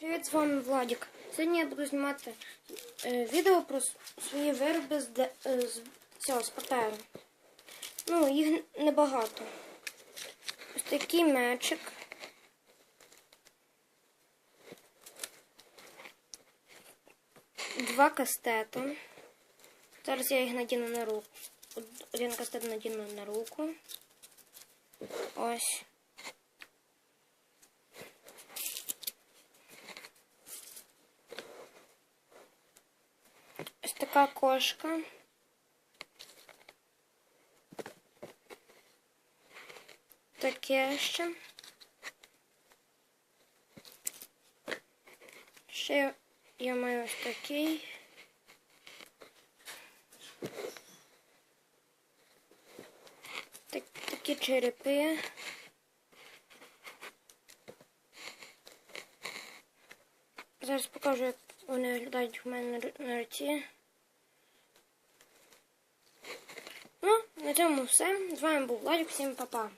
Привіт, з вами Владик. Сьогодні я буду знімати е, відео про свої вироби з, де- е, з цього з паперу. Ну, їх небагато. Ось такий мечик. Два кастета. Зараз я їх надіну на руку. Один кастет надіну на руку. Ось. Така кошка. Таке ще. Ще я маю ось такий. Так, такі черепи. Зараз покажу, як вони виглядають в мене на ру- на руці. Ну, на цьому все. З вами був Владик, всім па-па.